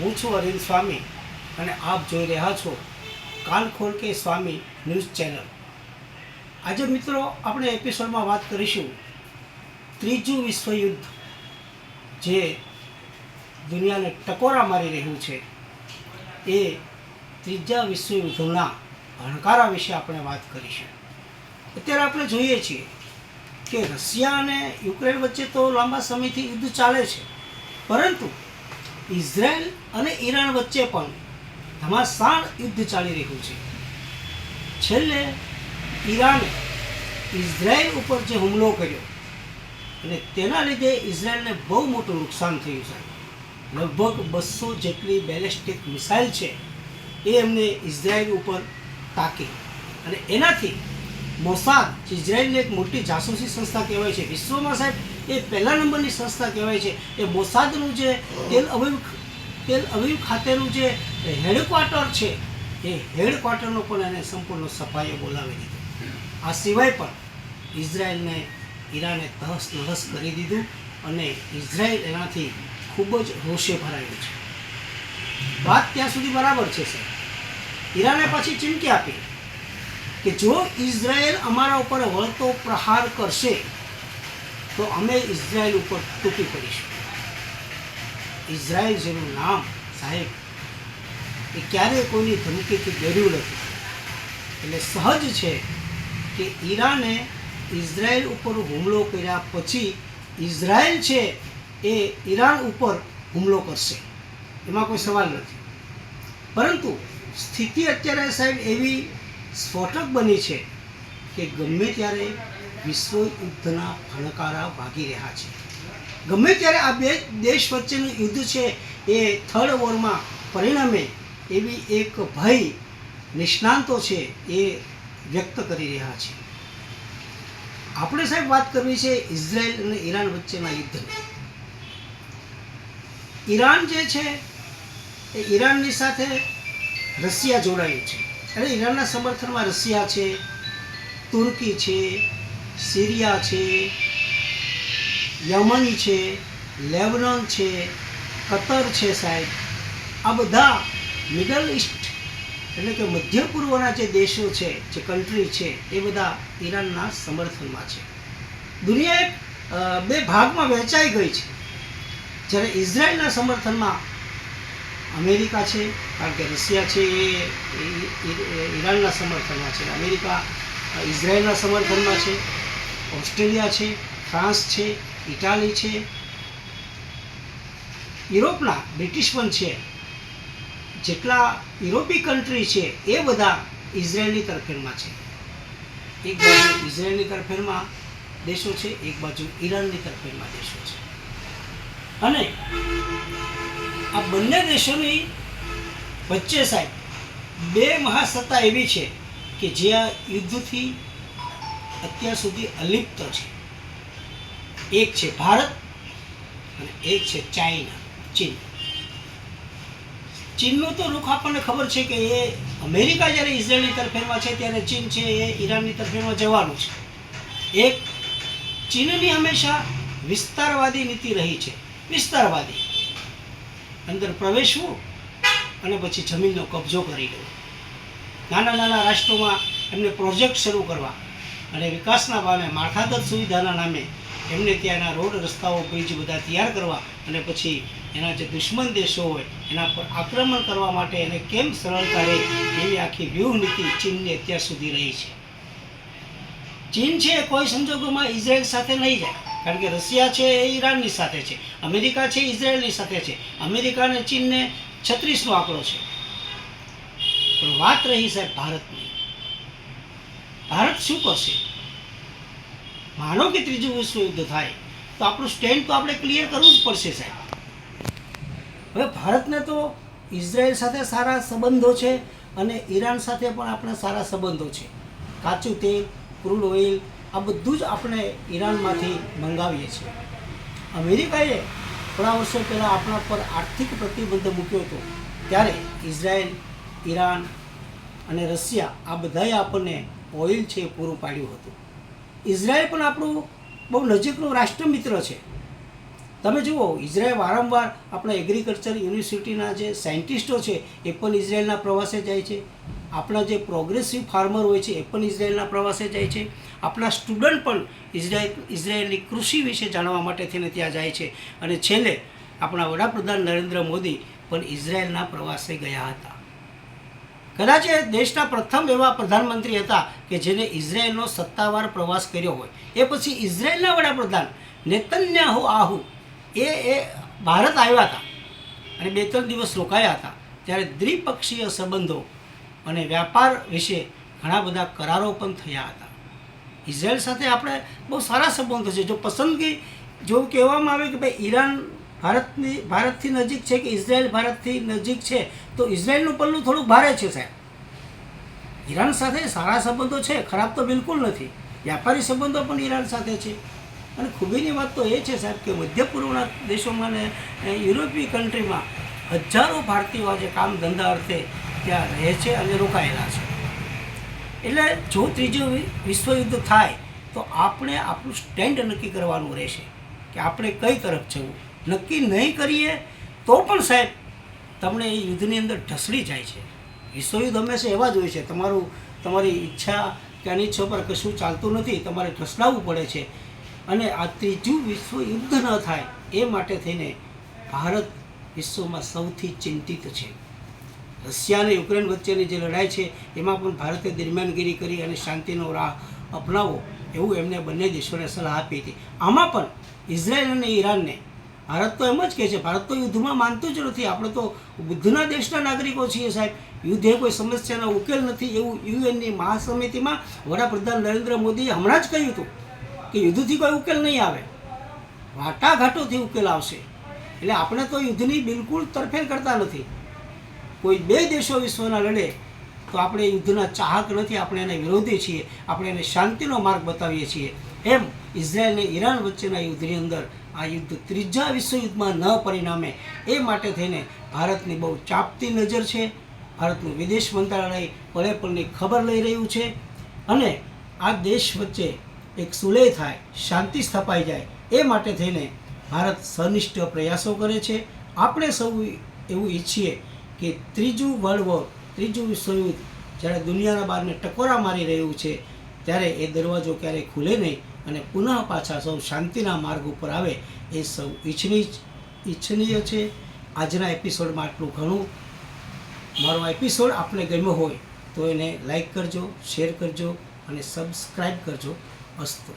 હું છું અરવિંદ સ્વામી અને આપ જોઈ રહ્યા છો કાન કે સ્વામી ન્યૂઝ ચેનલ. આજે મિત્રો આપણે એપિસોડમાં વાત કરીશું ત્રીજું વિશ્વયુદ્ધ, જે દુનિયાને ટકોરા મારી રહ્યું છે. એ ત્રીજા વિશ્વયુદ્ધના ભણકારા વિશે આપણે વાત કરીશું. અત્યારે આપણે જોઈએ છીએ કે રશિયા અને યુક્રેન વચ્ચે તો લાંબા સમયથી યુદ્ધ ચાલે છે, પરંતુ ઇઝરાયલ અને ઈરાન વચ્ચે પણ ઘમાસાણ યુદ્ધ ચાલી રહ્યું છે. છેલ્લે ઈરાને ઇઝરાયલ ઉપર જે હુમલો કર્યો અને તેના લીધે ઇઝરાયલને બહુ મોટું નુકસાન થયું છે. લગભગ બસો જેટલી બેલેસ્ટિક મિસાઇલ છે એ એમને ઇઝરાયલ ઉપર તાકી અને એનાથી મોસાદ ઇઝરાયલની એક મોટી જાસૂસી સંસ્થા કહેવાય છે, વિશ્વમાં સાહેબ એ પહેલા નંબરની સંસ્થા કહેવાય છે. એ મોસાદનું જે તેલ અવિવ તેલ અવિવ ખાતેનું જે હેડક્વાર્ટર છે, એ હેડક્વાર્ટરનો પણ એને સંપૂર્ણ સફાઈએ બોલાવી દીધો. આ સિવાય પણ ઇઝરાયલને, ઈરાને તહસ નહસ કરી દીધું અને ઇઝરાયલ એનાથી ખૂબ જ રોષે ભરાયું છે. વાત ત્યાં સુધી બરાબર છે સર ઈરાને પછી ચીમકી આપી કે જો ઇઝરાયલ અમારા ઉપર વળતો પ્રહાર કરશે તો અમે ઇઝરાયલ ઉપર ટૂંકી પડીશું ઇઝરાયલ જેનું નામ સાહેબ, એ ક્યારેય કોઈની ધમકીથી ડર્યું નથી. એટલે સહજ છે કે ઈરાને ઇઝરાયલ ઉપર હુમલો કર્યા પછી ઇઝરાયલ છે એ ઈરાન ઉપર હુમલો કરશે. એમાં કોઈ સવાલ નથી. પરંતુ સ્થિતિ અત્યારે સાહેબ એવી સ્ફોટક બની છે કે ગમે ત્યારે વિશ્વ ફણકારા ભાગી રહ્યા છે. ગમે ત્યારે આ બે દેશ વચ્ચેનું યુદ્ધ છે, એ થર્ડ વોરમાં પરિણમે એવી એક ભય, નિષ્ણાંતો છે એ વ્યક્ત કરી રહ્યા છે. આપણે સાહેબ વાત કરવી છે ઇઝરાયલ અને ઈરાન વચ્ચેના યુદ્ધની. ઈરાન જે છે, એ ઈરાનની સાથે રશિયા જોડાયું છે. અને ઈરાનના સમર્થનમાં રશિયા છે, તુર્કી છે સિરિયા છે, યમન છે, લેબનોન છે, કતર છે સાહેબ. આ બધા મિડલ ઇસ્ટ એટલે કે મધ્ય પૂર્વના જે દેશો છે, જે કન્ટ્રી છે, એ બધા ઈરાનના સમર્થનમાં છે. દુનિયા એક બે ભાગમાં વહેંચાઈ ગઈ છે. જ્યારે ઇઝરાયલના સમર્થનમાં અમેરિકા છે, કારણ કે રશિયા છે, એ ઈરાનના સમર્થનમાં છે. અમેરિકા ઇઝરાયલના સમર્થનમાં છે. ઓસ્ટ્રેલિયા છે, ફ્રાન્સ છે, ઇટાલી છે. યુરોપના બ્રિટિશ પણ છે. જેટલા યુરોપી કન્ટ્રી છે, એ બધા ઇઝરાયલની તરફેણમાં છે. એક બાજુ ઇઝરાયલની તરફેણમાં દેશો છે, એક બાજુ ઈરાનની તરફેણમાં દેશો છે. અને આ બંને દેશોની વચ્ચે સાહેબ, બે મહાસત્તા એવી છે કે જે આ યુદ્ધથી અત્યાર સુધી અલિપ્ત છે. એક છે ભારત અને એક છે ચાઇના, ચીન. ચીનનું તો રૂખ આપણને ખબર છે કે એ અમેરિકા જ્યારે ઇઝરાયલની તરફેણમાં છે, ત્યારે ચીન છે એ ઈરાનની તરફેણમાં જવાનું છે. એક, ચીનની હંમેશા વિસ્તારવાદી નીતિ રહી છે. વિસ્તારવાદી. અંદર પ્રવેશવું અને પછી જમીનનો કબજો કરી લેવો. નાના નાના રાષ્ટ્રોમાં એમને પ્રોજેક્ટ શરૂ કરવા. અને વિકાસના ભાવે માળખાગત સુવિધાના નામે એમને ત્યાંના રોડ રસ્તાઓ બ્રિજ બધા તૈયાર કરવા અને પછી એના જે દુશ્મન દેશો હોય, એના પર આક્રમણ કરવા માટે એને કેમ સરળતા રહે એવી આખી વ્યૂહ નીતિ ચીનની અત્યાર સુધી રહી છે. ચીન છે કોઈ સંજોગોમાં ઇઝરાયલ સાથે નહીં જાય, કારણ કે રશિયા છે એ ઈરાનની સાથે છે, અમેરિકા છે ઇઝરાયલની સાથે છે, અમેરિકા અને ચીનને છત્રીસનો આંકડો છે. પણ વાત રહી સાહેબ ભારતની. ભારત શું કરશે? માનો કે ત્રીજું વિશ્વયુદ્ધ થાય, તો આપણું સ્ટેન્ડ તો આપણે ક્લિયર કરવું જ પડશે સાહેબ. હવે ભારતને તો ઇઝરાયલ સાથે સારા સંબંધો છે અને ઈરાન સાથે પણ આપણા સારા સંબંધો છે. કાચું તેલ, ક્રૂડ ઓઇલ, આ બધું જ આપણે ઈરાનમાંથી મંગાવીએ છીએ. અમેરિકાએ થોડા વર્ષો પહેલાં આપણા પર આર્થિક પ્રતિબંધ મૂક્યો હતો. ત્યારે ઇઝરાયલ, ઈરાન અને રશિયા આ બધાએ આપણને ઓઇલ છે એ પૂરું પાડ્યું હતું. ઇઝરાયલ પણ આપણું બહુ નજીકનું રાષ્ટ્રમિત્ર છે. તમે જુઓ, ઇઝરાયલ વારંવાર આપણા એગ્રીકલ્ચર યુનિવર્સિટીના જે સાયન્ટિસ્ટો છે, એ પણ ઇઝરાયલના પ્રવાસે જાય છે. આપણા જે પ્રોગ્રેસિવ ફાર્મર હોય છે, એ પણ ઇઝરાયલના પ્રવાસે જાય છે. આપણા સ્ટુડન્ટ પણ ઇઝરાયલ, ઇઝરાયલની કૃષિ વિશે જાણવા માટે થઈને ત્યાં જાય છે. અને છેલ્લે આપણા વડાપ્રધાન નરેન્દ્ર મોદી પણ ઇઝરાયલના પ્રવાસે ગયા હતા. કદાચ એ દેશના પ્રથમ એવા પ્રધાનમંત્રી હતા કે જેને ઇઝરાયલનો સત્તાવાર પ્રવાસ કર્યો હોય. એ પછી ઇઝરાયલના વડાપ્રધાન નેતન્યાહુ આહુ, એ એ ભારત આવ્યા હતા અને બે ત્રણ દિવસ રોકાયા હતા. ત્યારે દ્વિપક્ષીય સંબંધો અને વ્યાપાર વિશે ઘણા બધા કરારો પણ થયા હતા. ઇઝરાયલ સાથે આપણે બહુ સારા સંબંધો છે. જો પસંદગી જો કહેવામાં આવે કે ભાઈ ઈરાન ભારતની ભારતથી નજીક છે કે ઇઝરાયલ ભારતથી નજીક છે? તો ઇઝરાયલનું પલ્લું થોડું ભારે છે સાહેબ. ઈરાન સાથે સારા સંબંધો છે, ખરાબ તો બિલકુલ નથી. વ્યાપારી સંબંધો પણ ઈરાન સાથે છે. અને ખૂબીની વાત તો એ છે સાહેબ કે મધ્ય પૂર્વના દેશોમાં ને યુરોપીય કન્ટ્રીમાં હજારો ભારતીયો આજે કામ ધંધા અર્થે ત્યાં રહે છે અને રોકાયેલા છે. એટલે જો ત્રીજું વિશ્વયુદ્ધ થાય, તો આપણે આપણું સ્ટેન્ડ નક્કી કરવાનું રહેશે કે આપણે કઈ તરફ જવું? નક્કી નહીં કરીએ, તો પણ સાહેબ, તમને એ યુદ્ધની અંદર ઢસડી જાય છે. વિશ્વયુદ્ધ હંમેશા એવા જ હોય છે. તમારું, તમારી ઈચ્છા કે અનિચ્છા પર કશું ચાલતું નથી, તમારે ઢસડાવવું પડે છે. અને આ ત્રીજું વિશ્વયુદ્ધ ન થાય, એ માટે થઈને ભારત વિશ્વમાં સૌથી ચિંતિત છે. રશિયા અને યુક્રેન વચ્ચેની જે લડાઈ છે, એમાં પણ ભારતે દરમિયાનગીરી કરી અને શાંતિનો રાહ અપનાવો, એવું એમને બંને દેશોને સલાહ આપી હતી. આમાં પણ ઇઝરાયલ અને ઈરાનને ભારત તો એમ જ કહે છે, ભારત તો યુદ્ધમાં માનતું જ નથી. આપણે તો બુદ્ધના દેશના નાગરિકો છીએ સાહેબ. યુદ્ધ એ કોઈ સમસ્યાનો ઉકેલ નથી. એવું યુએનની મહાસમિતિમાં વડાપ્રધાન નરેન્દ્ર મોદીએ હમણાં જ કહ્યું હતું કે યુદ્ધથી કોઈ ઉકેલ નહીં આવે. વાટાઘાટોથી ઉકેલ આવશે. એટલે આપણે તો યુદ્ધની બિલકુલ તરફેણ કરતા નથી. કોઈ બે દેશો વિશ્વના લડે તો આપણે યુદ્ધના ચાહક નથી. આપણે એને વિરોધી છીએ. આપણે એને શાંતિનો માર્ગ બતાવીએ છીએ. એમ ઇઝરાયલ અને ઈરાન વચ્ચેના યુદ્ધની અંદર આ યુદ્ધ ત્રીજા વિશ્વયુદ્ધમાં ન પરિણામે એ માટે થઈને ભારતની બહુ ચાપતી નજર છે. ભારતનું વિદેશ મંત્રાલય પળે પળની ખબર લઈ રહ્યું છે અને આ દેશ વચ્ચે એક સુલેહ થાય, શાંતિ સ્થપાઈ જાય એ માટે થઈને ભારત સનિષ્ઠ પ્રયાસો કરે છે. આપણે સૌ એવું ઈચ્છીએ કે ત્રીજું વર્લ્ડ વોર ત્રીજું વિશ્વયુદ્ધ જ્યારે દુનિયાના બહારને ટકોરા મારી રહ્યું છે ત્યારે એ દરવાજો ક્યારેય ખુલે નહીં અને પુનઃ પાછા સૌ શાંતિના માર્ગ ઉપર આવે એ સૌ ઈચ્છની ઈચ્છનીય છે. આજના એપિસોડમાં આટલું ઘણું. મારો એપિસોડ આપને ગમ્યો હોય તો એને લાઈક કરજો, શેર કરજો અને સબસ્ક્રાઈબ કરજો. અસ્તુ.